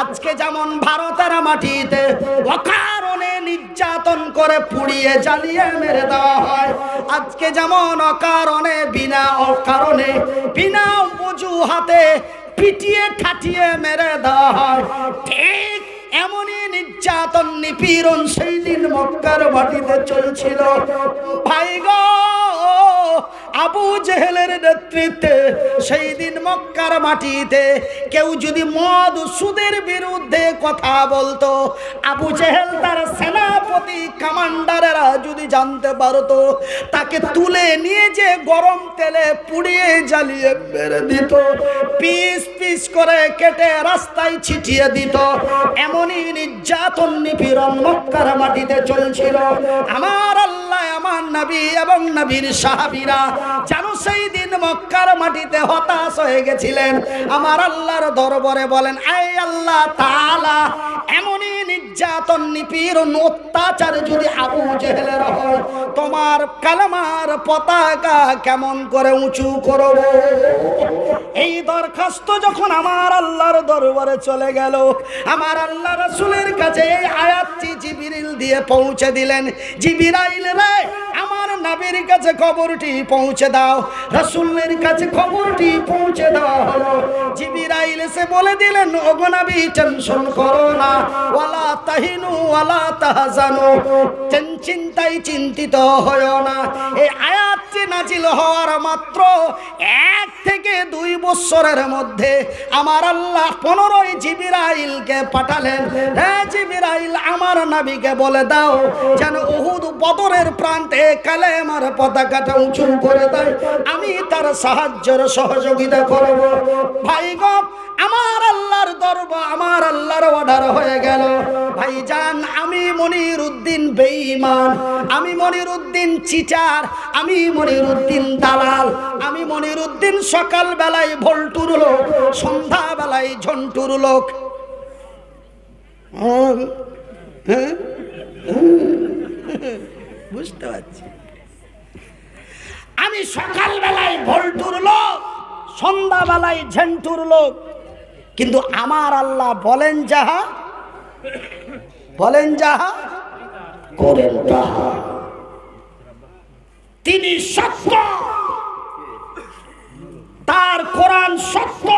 আজকে যেমন ভারতের মাটিতে অকারণে নির্যাতন করে পুড়িয়ে জ্বালিয়ে মেরে দেওয়া হয়, আজকে যেমন অকারণে বিনা অকারণে বিনা হাতে পিটিয়ে ঠাটিয়ে মেরে দেওয়া হয়, ঠিক এমনই নির্যাতন নিপীড়ন সেই দিন মক্কার মাটিতে চলছিল। ভাই গো! আবু জেহেলের নেতৃত্বে সেই দিন মক্কার মাটিতে কেউ যদি মদ সুদের বিরুদ্ধে কথা বলতো, আবু জেহেল তার সেনাপতি কমান্ডারেরা যদি জানতে পারতো, তাকে তুলে নিয়ে যে গরম তেলে পুড়িয়ে জ্বালিয়ে মেরে দিত, পিস পিস করে কেটে রাস্তায় ছিটিয়ে দিত, এমনই নির্যাতন নিপীড়ন মক্কার মাটিতে চলছিল। আমার আল্লাহ আমার নবী এবং নবীর সাহাবিরা যেন সেই দিন মক্কার মাটিতে হতাশ হয়ে গেছিলেন। আমার আল্লাহর দরবারে বলেন, আয় আল্লাহ তাআলা এমনই নির্যাতন, নিপীড়ন, অত্যাচার যদি আবু জেহেলের হয়, তোমার কালামার পতাকা কেমন করে উঁচু করব? এই দরখাস্ত যখন আমার আল্লাহর দরবারে চলে গেল, আমার আল্লাহ রাসূলের কাছে এই আয়াতটি জিবরিল দিয়ে পৌঁছে দিলেন। জিবরাইল রে নবীর কাছে খবরটি পৌঁছে দাও, রসুলের কাছে খবরটি পৌঁছে দাও। জিবরাইল এসে বলে দিলেন, ওগো নবী, টেনশন করো না। ওয়ালা তাহিনু ওয়ালা তাহজানু। চিন্তায় চিন্তিত হয় না। এই আয়াতটি নাজিল হওয়ার মাত্র এক থেকে দুই বছরের মধ্যে আমার আল্লাহ পনেরোই জিবিরাইলকে পাঠালেন। হ্যাঁ জিবিরাইল, আমার নাবিকে বলে দাও, যেন উহুদ বদরের প্রান্তে কালে আমার পতাকাটা উঁচু করে দেয়। আমি তার সাহায্যের সহযোগিতা করব। ভাই গো আমার আল্লাহর দরব আমার আল্লাহর অর্ডার হয়ে গেল। ভাইজান আমি মনির উদ্দিন বেঈমান আমি মনির উদ্দিন চিটার আমি মনির উদ্দিন দালাল আমি মনির উদ্দিন সকাল বেলায় ভোল্টুর লোক সন্ধ্যা বেলায় ঝন্টুর লোক। হ্যাঁ, বুঝতে পারছি। আমি সকাল বেলায় ভোল্টুর লোক সন্ধ্যা বেলায় ঝেন্টুর লোক কিন্তু আমার আল্লাহ বলেন যাহা বলেন যাহা, করেন তাহা। তিনি সত্য। তার কোরআন সত্য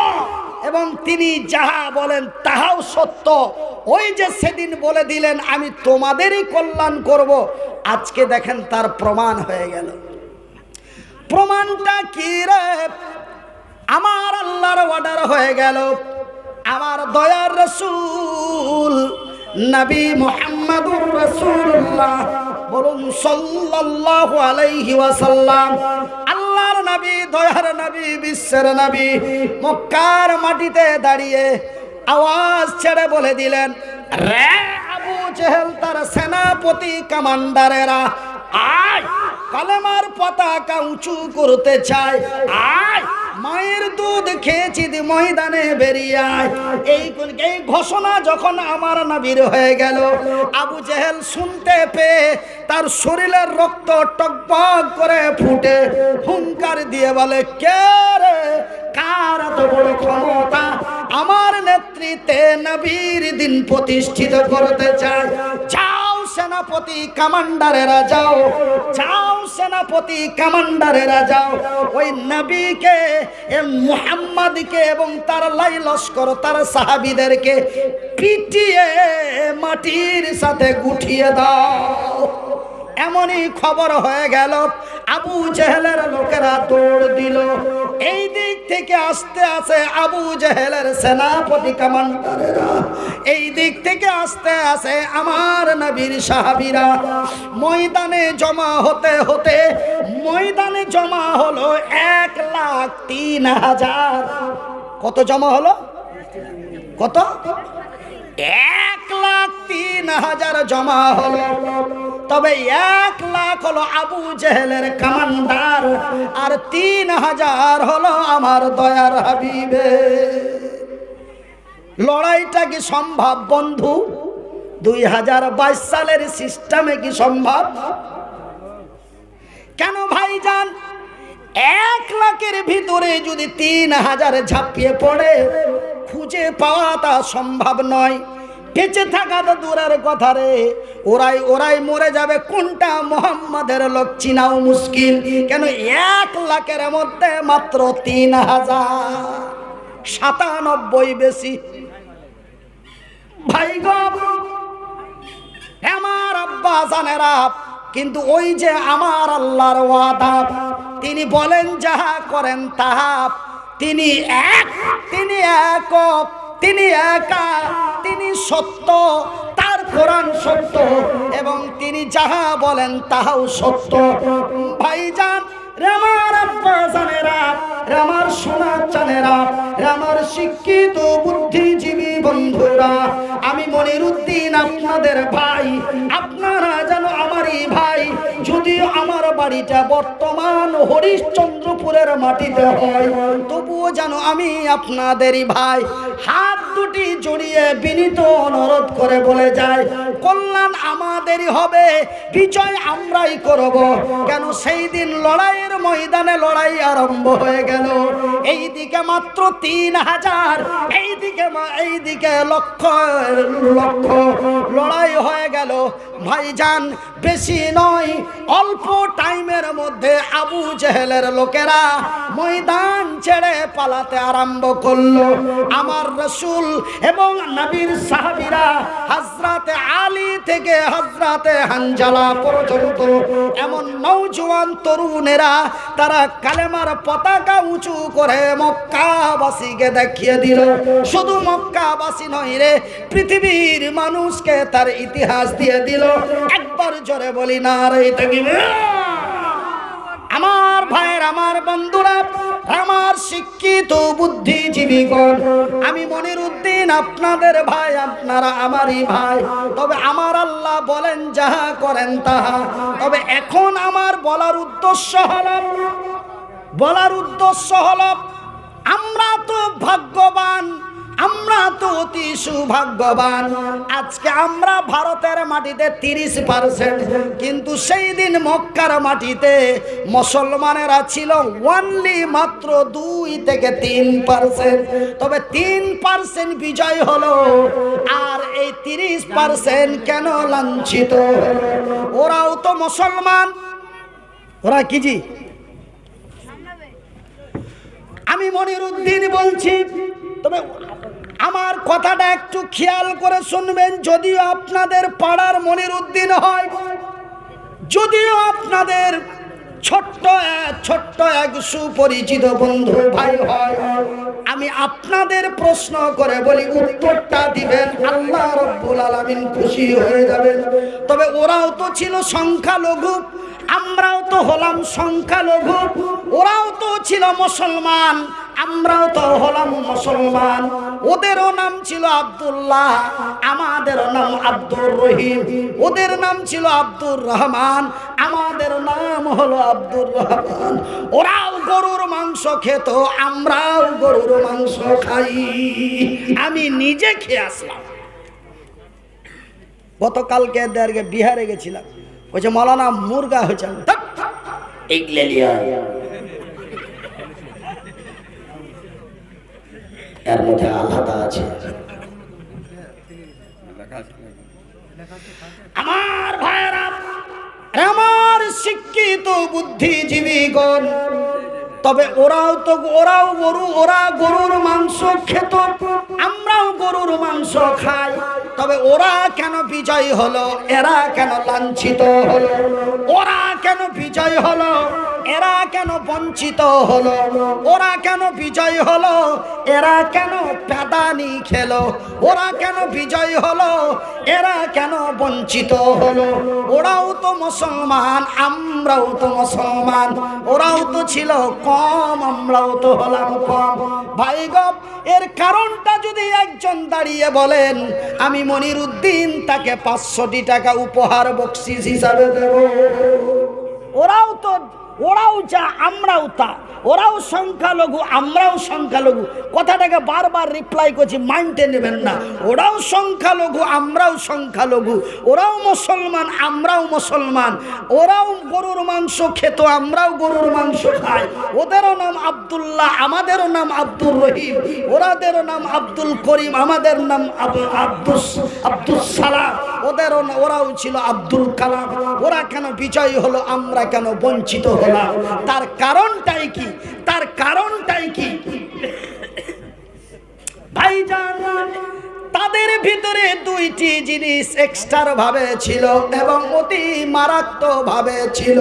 এবং তিনি যাহা বলেন তাহাও সত্য। ওই যে সেদিন বলে দিলেন, আমি তোমাদেরই কল্যাণ করব। আজকে দেখেন তার প্রমাণ হয়ে গেল। প্রমাণটা কি রে? আমার আল্লাহর অর্ডার হয়ে গেল। আমার দয়ার রসুল, নবী মুহাম্মাদুর রাসূলুল্লাহ। বলুন সাল্লাল্লাহু আলাইহি ওয়াসাল্লাম, আল্লাহর নবী, দয়ার নবী, বিশ্বের নবী মক্কার মাটিতে দাঁড়িয়ে আওয়াজ ছেড়ে বলে দিলেন, রে আবু জেহেল, তার সেনাপতি কমান্ডারেরা, আয়, কালেমার পতাকা উঁচু করতে চায়, আয়। মায়ের দুধ খেয়েছি ময়দানে বেরিয়ে আয় এই এই ঘোষণা যখন আমার নাবির হয়ে গেল, আবু জেহেল শুনতে পেয়ে তার শরীরের রক্ত টকবক করে ফুটে হুঙ্কার দিয়ে বলে, কে রে? কার এত বড় ক্ষমতা? আমার নেতৃত্বে নবীর দিন প্রতিষ্ঠিত করতে চায়। যাও সেনাপতি কামান্ডারেরা যাও যাও সেনাপতি কামান্ডারেরা যাও ওই নবীকে, এ মুহাম্মাদকে এবং তার লাই লস্কর, তার সাহাবিদেরকে পিটিয়ে মাটির সাথে গুঠিয়ে দাও। এমনই খবর হয়ে গেল। আবু জেহেলের লোকেরা দৌড় দিল। এই দিক থেকে আসতে আসে আবু জেহেলের সেনাপতি কমান্ডারেরা। এই দিক থেকে আসতে আসে আমার নবীর সাহাবিরা। ময়দানে জমা হতে হতে, ময়দানে জমা হলো এক লাখ তিন হাজার। কত জমা হলো? কত? এক লাখ তিন হাজার জমা হলো। তবে এক লাখ হলো আবু জেহেলের কামান্ডার আর তিন হাজার হলো আমার দয়ার হাবিবে। লড়াইটা কি সম্ভব বন্ধু? দুই হাজার বাইশ সালের সিস্টেমে কি সম্ভব? কেন ভাইজান? এক লাখের ভিতরে যদি তিন হাজার ঝাঁপিয়ে পড়ে, খুঁজে পাওয়াটা সম্ভব নয়। বেঁচে থাকা তো দূরের কথা রে। ওরাই ওরাই মরে যাবে, কোনটা মোহাম্মদের লোক চিনাও মুশকিল? কেন এক লাখের মধ্যে মাত্র তিন হাজার। সাতানব্বই বেশি। ভাই আমার আব্বা জানেরা কিন্তু ওই যে আমার আল্লাহর ওয়াদা, তিনি বলেন যাহা করেন তাহা। তিনি এক, তিনি একক তিনি একা, তিনি সত্য, তার কোরআন সত্য, এবং তিনি যাহা বলেন তাহাও সত্য। ভাইজান, রামার রামার রামার বুদ্ধিজীবী বন্ধুরা, আমি মনির উদ্দিন আপনাদের ভাই, আপনারা যেন আমারই ভাই, যদিও আমার বাড়িটা বর্তমান হরিশ্চন্দ্রপুরের মাটিতে হয়। তবুও যেন আমি আপনাদেরই ভাই, হাত দুটি জড়িয়ে বিনীত অনুরোধ করে বলে যায় কল্যাণ আমাদেরই হবে, বিজয় আমরাই করব। কেন সেই দিন লড়াইয়ের ময়দানে লড়াই আরম্ভ হয়ে গেল। এই দিকে মাত্র তিন হাজার এই দিকে এই দিকে লক্ষ লক্ষ লড়াই হয়ে গেল। ভাইজান, বেশি নয়, অল্প টাইমের মধ্যে আবু জেহেলের লোকেরা ময়দান ছেড়ে পালাতে আরম্ভ করল। আমার রসুল এবং নবীর সাহাবিরা হজরতে আলী থেকে হজরতে হানজালা পর্যন্ত এমন নৌজওয়ান তরুণেরা তারা কালেমার পতাকা উঁচু করে মক্কাবাসীকে দেখিয়ে দিল। শুধু মক্কাবাসী নয় রে, পৃথিবীর মানুষকে তার ইতিহাস দিয়ে দিল। একবার জোরে বলি না রে আমার ভাইয়ের, আমার বন্ধুরা, আমার শিক্ষিত বুদ্ধিজীবীগণ আমি মনির উদ্দিন, আপনাদের ভাই, আপনারা আমারই ভাই। তবে আমার আল্লাহ বলেন, যাহা করেন তাহা। তবে এখন আমার বলার উদ্দেশ্য হল, বলার উদ্দেশ্য হল, আমরা তো অতি সৌভাগ্যবান। আজকে আমরা ভারতের মাটিতে তিরিশ পার্সেন্ট, কিন্তু সেই দিন মক্কার মাটিতে মুসলমানেরা ছিল ওয়ানলি মাত্র দুই থেকে তিন পার্সেন্ট। তবে তিন পার্সেন্ট বিজয় হলো, আর এই তিরিশ পার্সেন্ট কেন লাঞ্ছিত? ওরাও তো মুসলমান। ওরা কি জি? আমি মনির উদ্দিন বলছি, তবে আমার কথাটা একটু খেয়াল করে শুনবেন, যদিও আপনাদের পাড়ার মনির উদ্দিন হয়। যদিও আপনাদের ছোট্ট ছোট্ট এক সুপরিচিত বন্ধু ভাই হয়। আমি আপনাদের প্রশ্ন করে বলি, উত্তরটা দিবেন আল্লাহ। রব্বুল আলামিন খুশি হয়ে যাবেন। তবে ওরাও তো ছিল সংখ্যালঘু, আমরাও তো হলাম সংখ্যালঘু, ওরাও তো ছিল মুসলমান, আমরাও তো হলাম মুসলমান। ওদেরও নাম ছিল আব্দুল্লাহ আমাদেরও নাম আব্দুর রহিম। ওদের নাম ছিল আব্দুর রহমান, আমাদের নাম হলো আব্দুর রহমান। ওরাও গরুর মাংস খেত, আমরাও গরুর মাংস খাই। আমি নিজে খেয়ে আসলাম। গতকালকে বিহারে গেছিলাম। বলছে মলানা মুরগা হয়েছে আমার। ভাইরা আমার শিক্ষিত বুদ্ধিজীবীগণ তবে ওরাও তো ওরাও গরু ওরা গরুর মাংস খেত আমরাও গরুর মাংস খাই। তবে ওরা কেন বিজয় হলো? এরা কেন লাঞ্ছিত হলো? ওরা কেন বিজয় হলো? এরা কেন বঞ্চিত হলো? ওরা কেন বিজয় হলো? এরা কেন পেদানি খেলো? ওরা কেন বিজয় হলো? এরা কেন বঞ্চিত হলো? ওরাও তো মুসলমান, আমরাও তো মুসলমান। ওরাও তো ছিল কম, আমরাও তো হলাম কম। ভাই গপ এর কারণটা যদি একজন দাঁড়িয়ে বলেন, আমি মনির উদ্দিন তাকে পাঁচশোটি টাকা উপহার বকশিস হিসাবে দেব। ওরাও তো, ওরাও যা, আমরাও তা। ওরাও সংখ্যালঘু, আমরাও সংখ্যালঘু। কথাটাকে বারবার রিপ্লাই করছি মাইন্ডে নেবেন না। ওরাও সংখ্যালঘু, আমরাও সংখ্যালঘু। ওরাও মুসলমান, আমরাও মুসলমান। ওরাও গরুর মাংস খেত, আমরাও গরুর মাংস খাই। ওদেরও নাম আব্দুল্লাহ, আমাদেরও নাম আব্দুর রহিম। ওরাদেরও নাম আব্দুল করিম, আমাদের নাম আব্দুস আব্দুল সালাম। ওদেরও ওরাও ছিল আব্দুল কালাম। ওরা কেন বিজয়ী হলো, আমরা কেন বঞ্চিত হলাম? তার কারণটাই কি? তার কারণটাই কি? ভাইজান তাদের ভিতরে দুইটি জিনিস এক্সট্রার ভাবে ছিল এবং অতি মারাত্মক ভাবে ছিল।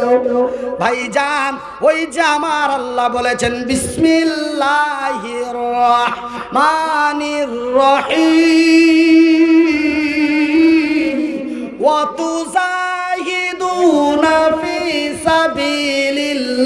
ভাইজান, ওই যে আমার আল্লাহ বলেছেন, বিসমিল্লাহির রহমানির রহিম। ওয়া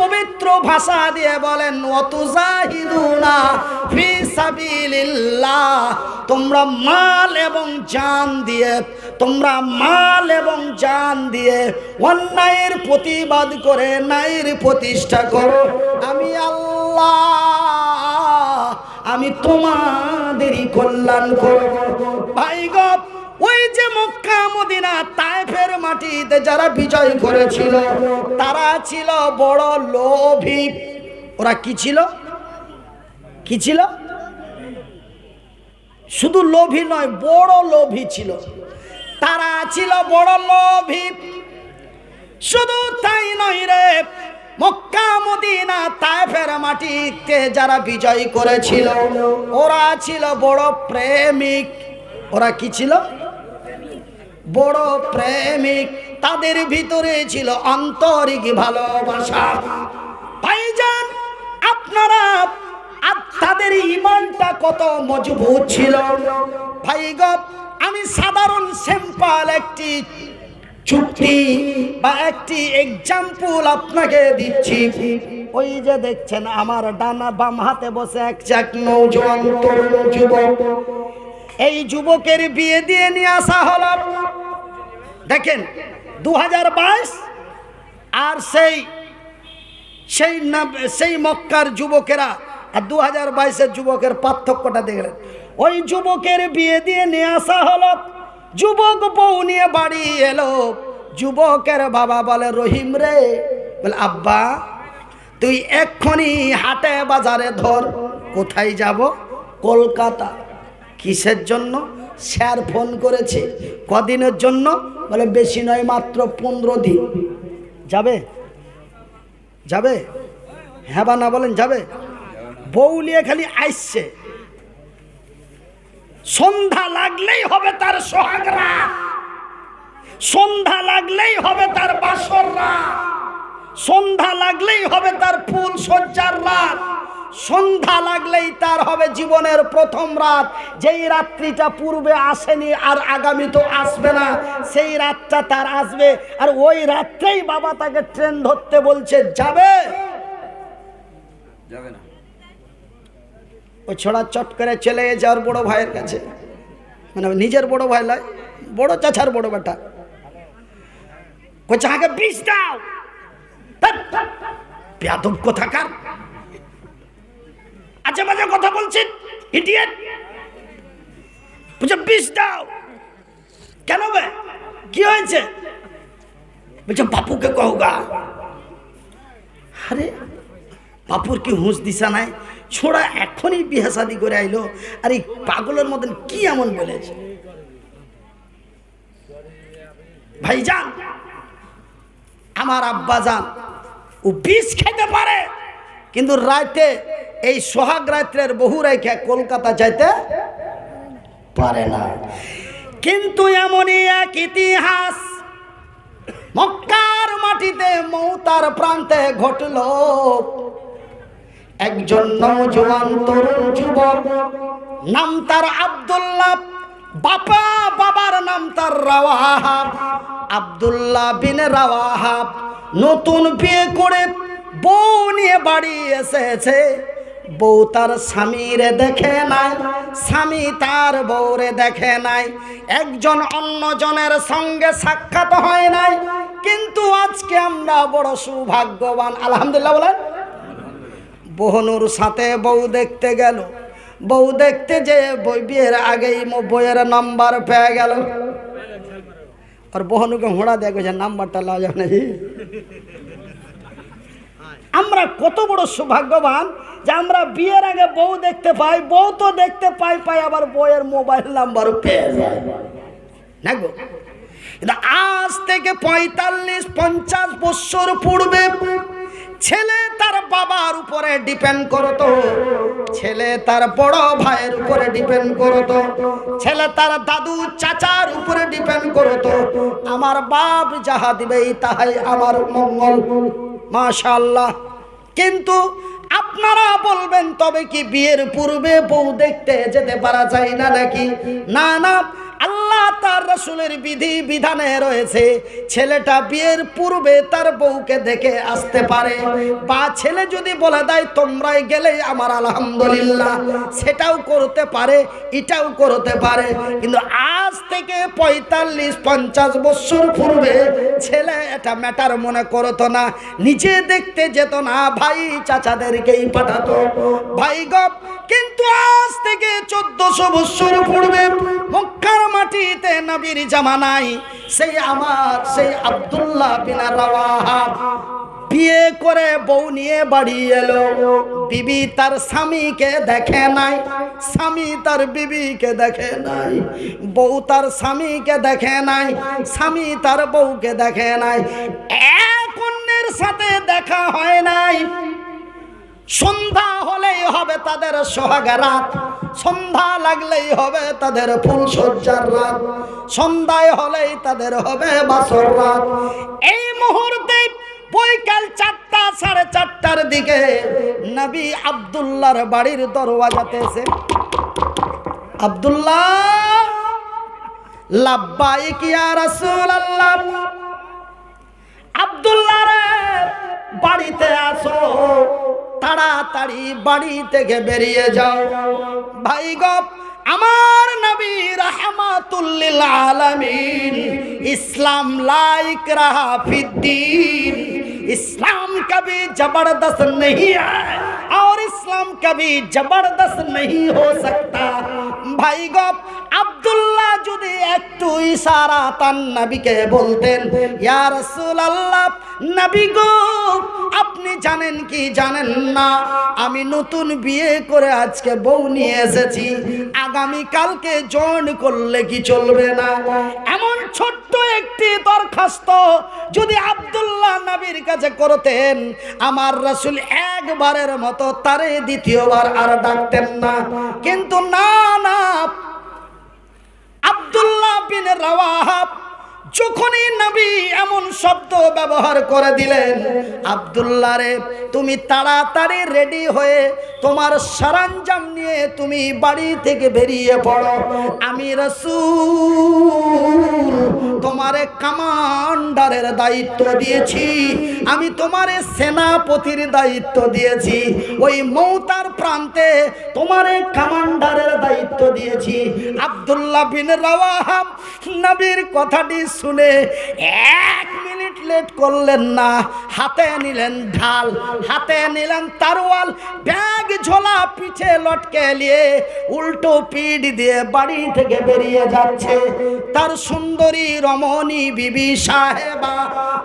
পবিত্র ভাষা দিয়ে বলেন, ওয়াতুজাহিদুনা ফি তোমরা মাল এবং জান দিয়ে, তোমরা মাল এবং জান দিয়ে অন্যায়ের প্রতিবাদ করে ন্যায়ের প্রতিষ্ঠা করো। আমি আল্লাহ, আমি তোমাদেরই কল্যাণ করব। ভাই গো ওই যে মক্কা, মদিনা, তাইফের মাটিতে যারা বিজয় করেছিল, তারা ছিল বড় লোভী। ওরা কি ছিল? কি ছিল? শুধু লোভী নয়, বড় লোভী ছিল। তারা ছিল বড় লোভী। শুধু তাই নয় রে, মক্কা, মদিনা, তাইফের মাটিতে যারা বিজয় করেছিল, ওরা ছিল বড় প্রেমিক। ওরা কি ছিল? বড় প্রেমিক, তাদের ভিতরে ছিল আন্তরিক ভালোবাসা। ভাইজান, আপনারা তাদের ইমানটা কত মজবুত ছিল? ভাই আমি সাধারণ সিম্পল একটি চুক্তি বা একটি এক্সাম্পল আপনাকে দিচ্ছি। ওই যে দেখছেন, আমার ডানা বাম হাতে বসে এক চাক নৌজওয়ান যুবক। এই যুবকের বিয়ে দিয়ে নিয়ে আসা হলো। দেখেন দু হাজার বাইশ আর সেই সেই সেই মক্কার যুবকেরা, আর দু হাজার বাইশের যুবকের পার্থক্যটা দেখলেন। ওই যুবকের বিয়ে দিয়ে নিয়ে আসা হলো। যুবক বউ নিয়ে বাড়ি এলো। যুবকের বাবা বলে, রহিম রে। বলে, আব্বা, তুই এক্ষুনি হাটে বাজারে ধর, কোথায় যাব? কলকাতা। কিসের জন্য? স্যার ফোন করেছে। কদিনের জন্য? বলে, বেশি নয়, মাত্র পনেরো দিন। যাবে? যাবে? হ্যাঁ বা না বলেন, যাবে? বউ নিয়ে খালি আসছে সন্ধ্যা লাগলেই হবে তার সোহাগরা সন্ধ্যা লাগলেই হবে তার বাসর রাত। সন্ধ্যা লাগলেই হবে তার ফুল সজ্জার রাত। সন্ধ্যা লাগলেই তার হবে জীবনের প্রথম রাত। যেই রাত্রিটা পূর্বে আসেনি আর আগামী তো আসবে না সেই রাতটা তার আসবে। আর ওই রাত্রেই বাবা তাকে ট্রেন ধরতে বলছে যাবে? যাবে না। ওই ছোড়া চট করে চলে গেছে ওর বড় ভাইয়ের কাছে। মানে নিজের বড় ভাই নয় বড় চাচার বড় বেটা। কইছে আগে বিষ দাও। কোথাকার? আজে বাজে কথা বলছেন? ইডিয়েট বুঝে বিষ দাও কেন বে? কি হয়েছে? বলছে, বাপুকে কহগা আরে, বাপুর কি হুঁশ দিশা নাই? ছোড়া এখনই বিয়ে শাদি করে আইলো। আর, এই পাগলের মতন কি এমন বলেছে? ভাইজান, আমার আব্বা যান ও বিষ খেতে পারে, কিন্তু রাতে এই সোহাগ রাত্রের বহু রেখে কলকাতা যাইতে পারে না। কিন্তু এমনই এক ইতিহাস, মক্কার মাটিতে মৌতার প্রান্তে ঘটল। একজন নৌজওয়ান তরুণ যুবক, নাম তার আব্দুল্লাহ বাবা বাবার নাম তার রাওয়াহাব আব্দুল্লাহ বিন রাওয়াহাব নতুন বিয়ে করে বউ নিয়ে বাড়ি এসেছে। বউ তার স্বামীরে দেখে নাই, স্বামী তার বউরে দেখে নাই। একজন অন্যজনের সঙ্গে সাক্ষাৎ হয় নাই, কিন্তু আজকে আমরা বড় সৌভাগ্যবান। আলহামদুলিল্লাহ বলেন। বহনুর সাথে বউ দেখতে গেল। বউ দেখতে যে বই বিয়ের আগেই মো- বইয়ের নাম্বার পেয়ে গেল। আর বহনুকে হোঁড়া দেখো যে নাম্বারটা লাও যাবে। আমরা কত বড় সৌভাগ্যবান যে আমরা বিয়ের আগে বউ দেখতে পাই, বউ তো দেখতে পাই পাই আবার বইয়ের মোবাইল নাম্বারও পেয়ে যায়। না গো? আজ থেকে পঁয়তাল্লিশ, পঞ্চাশ বছর পূর্বে ছেলে তার বাবার উপরে ডিপেন্ড করতো, ছেলে তার বড় ভাইয়ের উপরে ডিপেন্ড করতো, ছেলে তার দাদু চাচার উপরে ডিপেন্ড করতো, আমার বাপ যাহা দিবে তাহাই আমার মঙ্গল। মাশাল্লাহ কিন্তু আপনারা বলবেন, তবে কি বিয়ের পূর্বে বউ দেখতে যেতে পারা যায় না নাকি? না না। আল্লাহ তার রসুলের বিধি বিধানে রয়েছে, ছেলেটা বিয়ের পূর্বে তার বউকে দেখে আসতে পারে। বা ছেলে যদি বলে দেয়, তোমরাই গেলে আমার আলহামদুলিল্লাহ। সেটাও করতে পারে, এটাও করতে পারে। কিন্তু আজ থেকে পঁয়তাল্লিশ, পঞ্চাশ বছর পূর্বে ছেলে এটা ম্যাটার মনে করতো না। নিজে দেখতে যেত না, ভাই চাচাদেরকেই পাঠাতো। ভাই গপ কিন্তু আজ থেকে চোদ্দশো বৎসর পূর্বে মক্কার মাটিতে নবীর জামানাই সেই আমার, সেই আব্দুল্লাহ বিনা রাওয়াহাব বিয়ে করে বউ নিয়ে বাড়ি এলো। বিবি তার স্বামীকে দেখে নাই, স্বামী তার বিবিকে দেখে নাই, বউ তার স্বামীকে দেখে নাই, স্বামী তার বউকে দেখে নাই। এক অন্যের সাথে দেখা হয় নাই। সন্ধ্যা হবে তাদের সোহাগা রাত। সন্ধ্যা লাগলেই হবে তাদের ফুল সজ্জার রাত। সন্ধ্যায় হলেই তাদের হবে বাসর রাত। এই মুহূর্তে বৈকাল চারটা, সাড়ে চারটার দিকে নবী আবদুল্লাহর বাড়ির দরওয়াজাতে এসে, আবদুল্লাহ, লাব্বাইক ইয়া রাসূলুল্লাহ। আব্দুল্লাহ রে বাড়িতে আসো তাড়াতাড়ি বাড়ি থেকে বেরিয়ে যাও ভাই গপ আমার নবী রহমাতুল্লিল আলামিন ইসলাম লাইক रहा फिद्दीन इस्लाम कभी जबरदस्त नहीं है और इस्लाम कभी जबरदस्त नहीं हो सकता ভাই গপ আব্দুল্লাহ যদি একটু ইশারা তান নবীকে বলতেন ইয়া রাসূলুল্লাহ নবী গো, আপনি জানেন কি জানেন না? আমি নতুন বিয়ে করে আজকে বউ নিয়ে এসেছি। আগামী কালকে জয়েন করলে কি চলবে না? এমন ছোট্ট একটি দরখাস্ত যদি আব্দুল্লাহ নবীর কাছে করতেন, আমার রাসূল একবারের মতো তারে দ্বিতীয়বার আর ডাকতেন না। কিন্তু না না। আব্দুল্লাহ বিন রাওয়াহাব যখনই নবী এমন শব্দ ব্যবহার করে দিলেন, আব্দুল্লাহ রে, তুমি তাড়াতাড়ি রেডি হয়ে তোমার সরঞ্জাম নিয়ে তুমি বাড়ি থেকে বেরিয়ে পড়ো। আমি রসুল, তোমারে কমান্ডারের দায়িত্ব দিয়েছি, আমি তোমারে সেনাপতির দায়িত্ব দিয়েছি। ওই মৌতার প্রান্তে তোমারে কমান্ডারের দায়িত্ব দিয়েছি। আব্দুল্লাহ বিন রাওয়াহাব নবীর কথাটি শুনে এক মিনিট লেট করলেন না। হাতে নিলেন ঢাল, হাতে নিলেন তারওয়াল, ব্যাগ ঝোলা পিছে লটকে নিয়ে উল্টো পিঠ দিয়ে বাড়ি থেকে বেরিয়ে যাচ্ছে। তার সুন্দরী রমণী বিবি সাহেবা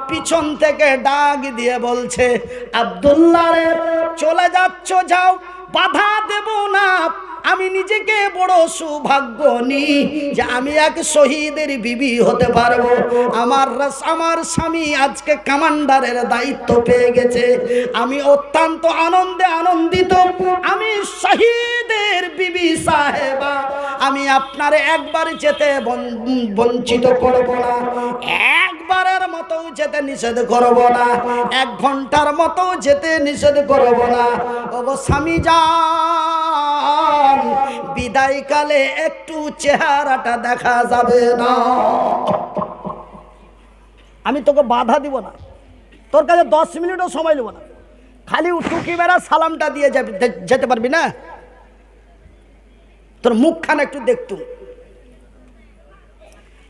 পিছন থেকে ডাক দিয়ে বলছে, আব্দুল্লাহ চলে যাচ্ছ, যাও, বাধা দেব না আমি নিজেকে বড় সৌভাগ্য নি যে আমি এক শহীদের বিবি হতে পারব। আমার আমার স্বামী আজকে কমান্ডারের দায়িত্ব পেয়ে গেছে। আমি অত্যন্ত আনন্দে আনন্দিত। আমি শহীদের বিবি সাহেবা। আমি আপনার একবার যেতে বঞ্চিত করব না। একবারের মতো যেতে নিষেধ করব না। এক ঘণ্টার মতো যেতে নিষেধ করব না। ওগো স্বামী যান বিদায়কালে একটু চেহারাটা দেখা যাবে না। আমি তোকে বাধা দিব না। তোর কাছে দশ মিনিটও সময় নেব না। খালি টুকি বেড়া, সালামটা দিয়ে যেতে পারবি না? তোর মুখখান একটু দেখতুম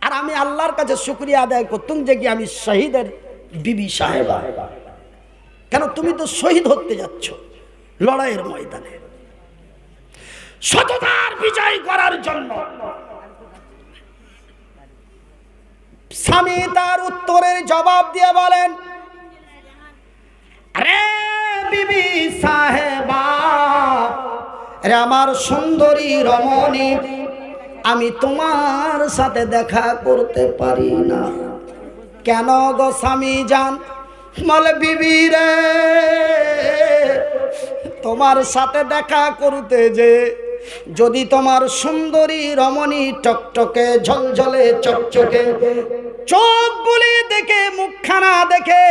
আর আমি আল্লাহর কাছে শুক্রিয়া আদায় করতুম যে কি আমি শহীদের বিবি সাহেবা। কেন তুমি তো শহীদ হতে যাচ্ছ লড়াইয়ের ময়দানে। সততার বিজয় করার জন্য। স্বামী তার উত্তরের জবাব দিয়ে বলেন আরে বিবি সাহেবা রে আমার সুন্দরী রমণী আমি তোমার সাথে দেখা করতে পারি না। কেন গো স্বামী যান বলে বিবি রে তোমার সাথে দেখা করতে যে যদি তোমার সুন্দরী রমণী টকটকে, ঝলঝলে চকচকে চোখগুলি দেখে, মুখখানা দেখে,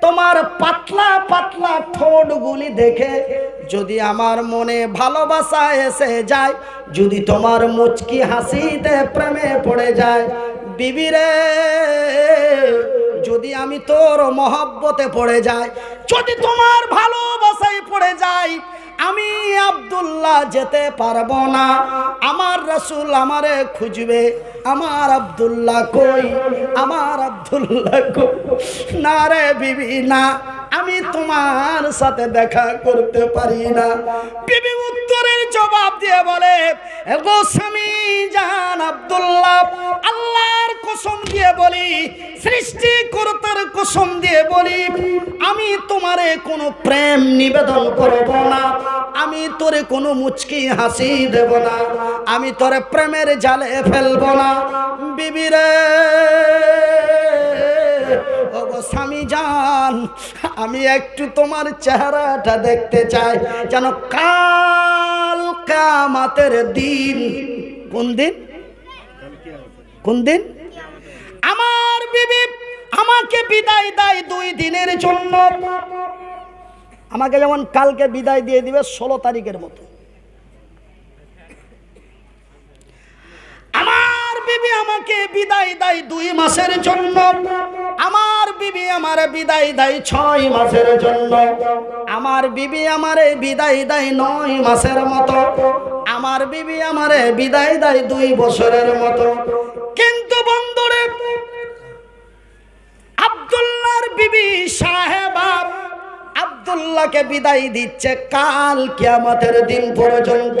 তোমার পাতলা পাতলা ঠোঁটগুলি দেখে, যদি আমার মনে ভালোবাসা এসে যায়, যদি তোমার মুচকি হাসিতে প্রেমে পড়ে যায়, বিবিরে, যদি আমি তোর মহব্বতে পড়ে যাই, যদি তোমার ভালোবাসায় পড়ে যাই আমি আব্দুল্লাহ যেতে পারব না। আমার রসুল আমারে খুঁজবে। আমার আব্দুল্লাহ কই? আমার আব্দুল্লাহ কই? না রে বিবি, না। আমি তোমার সাথে দেখা করতে পারি না। বিবি উত্তরের জবাব দিয়ে বলে গো স্বামী জান আব্দুল্লাহ, আল্লাহর কসম দিয়ে বলি, সৃষ্টিকর্তার কসম দিয়ে বলি, আমি তোমারে কোনো প্রেম নিবেদন করব না। তোরে কোনো মুচকি হাসি দেব না। আমি তোরে প্রেমের জালে ফেলব না। বিবিরে স্বামী যান আমি একটু তোমার চেহারাটা দেখতে চাই। যেন কাল কামাতের দিন, কোন দিন? কোন দিন? আমার বিবি আমাকে বিদায় দেয় দুই দিনের জন্য। আমাকে যেমন কালকে বিদায় দিয়ে দিবে ষোলো তারিখের মতো। আমার বিবি আমাকে বিদায় দেয় দুই মাসের জন্য। আমার বিবি আমার বিদায় দেয় ছয় মাসের জন্য। আমার বিবি আমারে বিদায় দেয় নয় মাসের মতো। আমার বিবি আমারে বিদায় দেয় দুই বছরের মতো। আব্দুল্লাহকে বিদায় দিচ্ছে কাল কিয়ামতের দিন পর্যন্ত।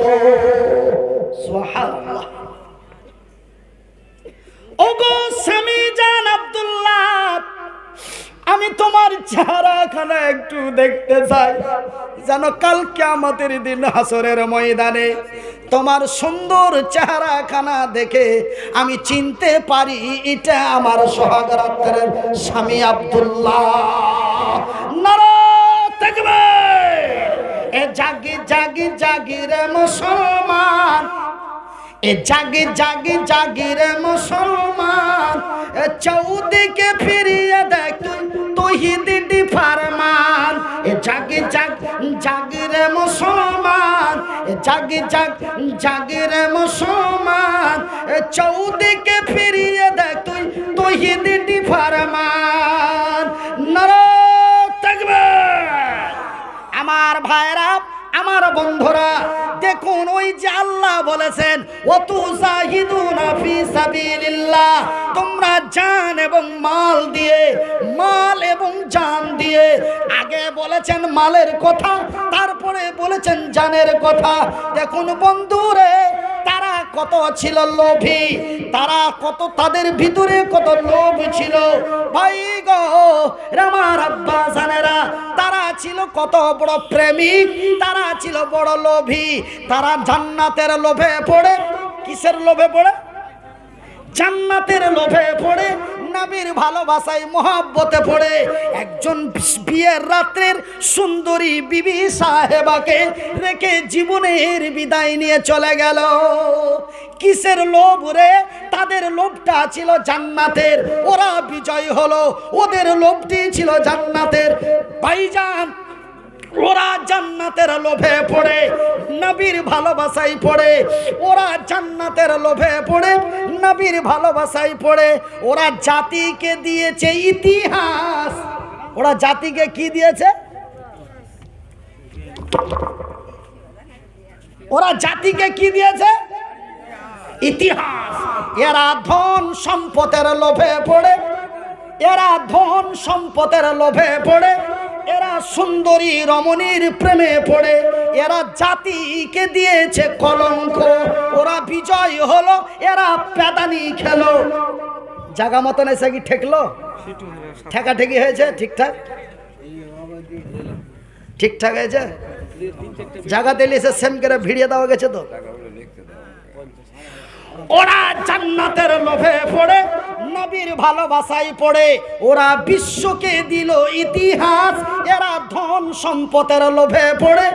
ওগো স্বামী জান আব্দুল্লাহ, আমি তোমার চেহারাখানা একটু দেখতে চাই। যেন কাল কিয়ামতের দিন হাসরের ময়দানে তোমার সুন্দর চেহারাখানা দেখে আমি চিনতে পারি, এটা আমার সোহাগরাত্রের স্বামী আব্দুল্লাহ। মুসলমান। এ জাগি জাগি জাগি রে মুসলমান। এ চৌদিকে ফিরিয়ে দেখ তুই তহিদি ফারমান। এ জাগি জাগ জাগি রে মুসলমান। এ জাগি জাগ জাগি রে মুসলমান। এ চৌদিকে ফিরিয়ে দেখ তুই তহিদি ফারমান। নর আমার ভাইরা, আমার বন্ধুরা, দেখুন ওই যে আল্লাহ বলেছেন তোমরা জান এবং মাল দিয়ে, মাল এবং জান দিয়ে আগে বলেছেন মালের কথা, তারপরে বলেছেন জানের কথা। দেখুন বন্ধুরে, তারা কত ছিল লোভী, তারা কত তাদের ভিতরে কত লোভ ছিল। ভাই গো রামার আব্বা জানেরা ছিল কত বড় প্রেমিক তারা ছিল বড় লোভী, তারা জান্নাতের লোভে পড়ে। কিসের লোভে পড়ে? জান্নাতের লোভে পড়ে। নবীর ভালোবাসায় মহাব্বতে পড়ে একজন বিয়ের রাত্রের সুন্দরী বিবি সাহেবাকে রেখে জীবনের বিদায় নিয়ে চলে গেল। কিসের লোভ রে? তাদের লোভটা ছিল জান্নাতের। ওরা বিজয় হলো। ওদের লোভটি ছিল জান্নাতের। ভাইজান ওরা জান্নাতের লোভে পড়ে, নবীর ভালোবাসায় পড়ে, ওরা জান্নাতের লোভে পড়ে, নবীর ভালোবাসায় পড়ে, ওরা জাতিকে দিয়েছে ইতিহাস। ওরা জাতিকে কি দিয়েছে? ওরা জাতিকে কি দিয়েছে? ইতিহাস। এরা ধন সম্পদের লোভে পড়ে, এরা ধন সম্পদের লোভে পড়ে এরা সুন্দরী রমণীর প্রেমে পড়ে, এরা জাতিকে দিয়েছে কলঙ্ক। ওরা বিজয় হলো, এরা পেদানি খেলো। জাগা মতন এসে কি ঠেকলো? ঠেকা ঠেকি হয়েছে ঠিকঠাক? ঠিকঠাক হয়েছে? জায়গা দিলে এসে সেম করে ভিড়িয়ে দেওয়া গেছে তো? ওরা জান্নাতের লোভে পড়ে, নবীর ভালোবাসায় পড়ে। ওরা বিশ্বকে দিল ইতিহাস, এরা ধন সম্পদের লোভে পড়ে।